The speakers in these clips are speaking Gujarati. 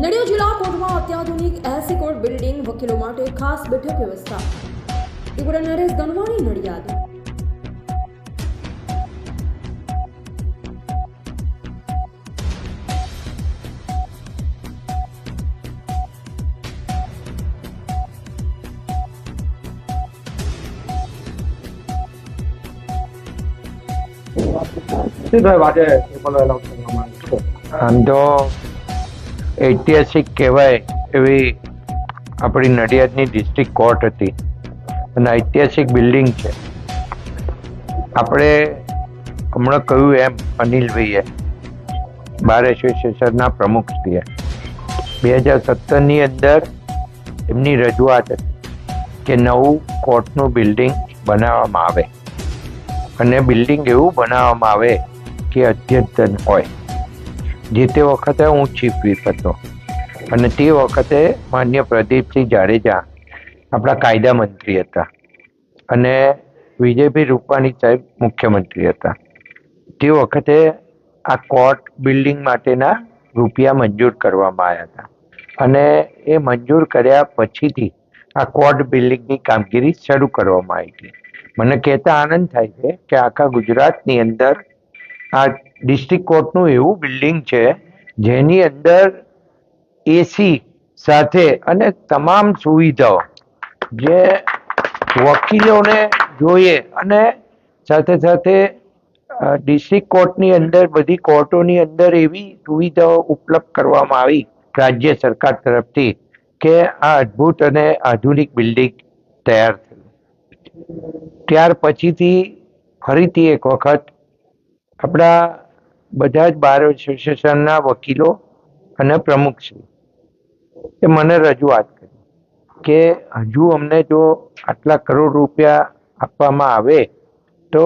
નડિયાદ જિલ્લા કોર્ટમાં અત્યાધુનિક એસી કોર્ટ બિલ્ડિંગ વકીલો માટે ખાસ બેઠક વ્યવસ્થા. ત્રિપુરા નરેશ ગનવાણી નડિયાદ. શું સાહેબ આજે પેપર કરવામાં આમ તો ઐતિહાસિક કહેવાય એવી આપણી નડિયાદની ડિસ્ટ્રિક્ટ કોર્ટ હતી. અને ઐતિહાસિક બિલ્ડિંગ છે. આપણે હમણાં કહ્યું એમ અનિલભાઈએ, બાર એસોસિએશનના પ્રમુખ છીએ. બે હજાર સત્તરની અંદર એમની રજૂઆત હતી કે નવું કોર્ટનું બિલ્ડિંગ બનાવવામાં આવે. અને બિલ્ડિંગ એવું બનાવવામાં આવે કે અદ્યતન હોય. જે તે વખતે હું ચીફ વ્હીપ હતો. અને તે વખતે માન્ય પ્રદીપસિંહ જાડેજા આપણા કાયદા મંત્રી હતા. અને વિજયભાઈ રૂપાણી સાહેબ મુખ્યમંત્રી હતા. તે વખતે આ કોર્ટ બિલ્ડિંગ માટેના રૂપિયા મંજૂર કરવામાં આવ્યા હતા. અને એ મંજૂર કર્યા પછીથી આ કોર્ટ બિલ્ડિંગની કામગીરી શરૂ કરવામાં આવી હતી. મને કહેતા આનંદ થાય છે કે આખા ગુજરાતની અંદર આ ડિસ્ટ્રિક્ટ કોર્ટનું એવું બિલ્ડિંગ છે, જેની અંદર એસી સાથે અને તમામ સુવિધાઓ જે વકીલોને જોઈએ અને સાથે સાથે ડિસ્ટ્રિક્ટ કોર્ટની અંદર, બધી કોર્ટોની અંદર એવી સુવિધાઓ ઉપલબ્ધ કરવામાં આવી રાજ્ય સરકાર તરફથી કે આ અદ્ભુત અને આધુનિક બિલ્ડિંગ તૈયાર થયું. ત્યાર પછીથી ફરીથી એક વખત આપણા બધા જ બાર એસોસિએશનના વકીલો અને પ્રમુખ છે. એ મને રજૂઆત કરી કે હજુ અમને જો આટલા કરોડ રૂપિયા આપવામાં આવે તો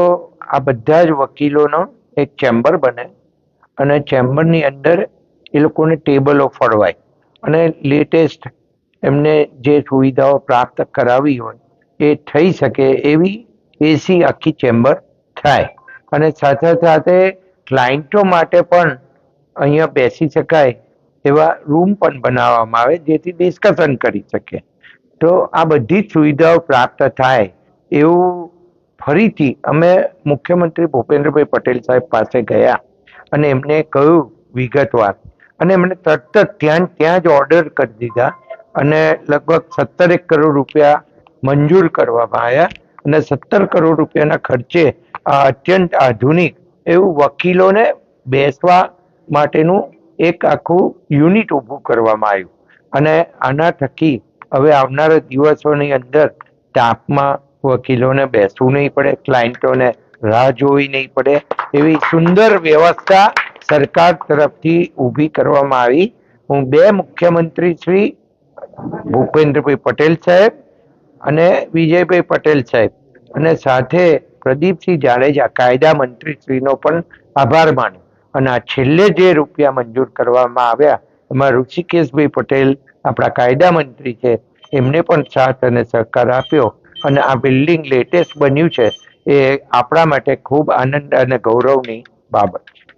આ બધા જ વકીલોનો એક ચેમ્બર બને અને ચેમ્બરની અંદર એ લોકોને ટેબલો ફળવાય અને લેટેસ્ટ એમને જે સુવિધાઓ પ્રાપ્ત કરાવી હોય એ થઈ શકે એવી એસી આખી ચેમ્બર થાય. અને સાથે સાથે ક્લાયન્ટો માટે પણ અહીંયા બેસી શકાય એવા રૂમ પણ બનાવવામાં આવે, જેથી ડિસ્કશન કરી શકે. તો આ બધી જ સુવિધાઓ પ્રાપ્ત થાય એવું ફરીથી અમે મુખ્યમંત્રી ભૂપેન્દ્રભાઈ પટેલ સાહેબ પાસે ગયા અને એમને કહ્યું વિગતવાર. અને એમણે તરત જ ત્યાં ત્યાં જ ઓર્ડર કરી દીધા અને લગભગ સત્તરેક કરોડ રૂપિયા મંજૂર કરવામાં આવ્યા અને સત્તર કરોડ રૂપિયાના ખર્ચે આ અત્યંત આધુનિક એવું વકીલોને બેસવા માટેનું એક આખું યુનિટ ઊભું કરવામાં આવ્યું. અને આના થકી હવે આવનારા દિવસોની અંદર તાપમાં વકીલોને બેસવું નહીં પડે, ક્લાયન્ટોને રાહ જોવી નહીં પડે, એવી સુંદર વ્યવસ્થા સરકાર તરફથી ઊભી કરવામાં આવી. હું બે મુખ્યમંત્રી શ્રી ભૂપેન્દ્રભાઈ પટેલ સાહેબ અને વિજયભાઈ પટેલ સાહેબ અને સાથે પ્રદીપસિંહ જાડેજા કાયદા મંત્રી શ્રીનો પણ આભાર માન્યો. અને આ છેલ્લે જે રૂપિયા મંજૂર કરવામાં આવ્યા, એમાં ઋષિકેશભાઈ પટેલ, આપણા કાયદા મંત્રી છે, એમને પણ સાથ અને સહકાર આપ્યો. અને આ બિલ્ડિંગ લેટેસ્ટ બન્યું છે, એ આપણા માટે ખૂબ આનંદ અને ગૌરવની બાબત છે.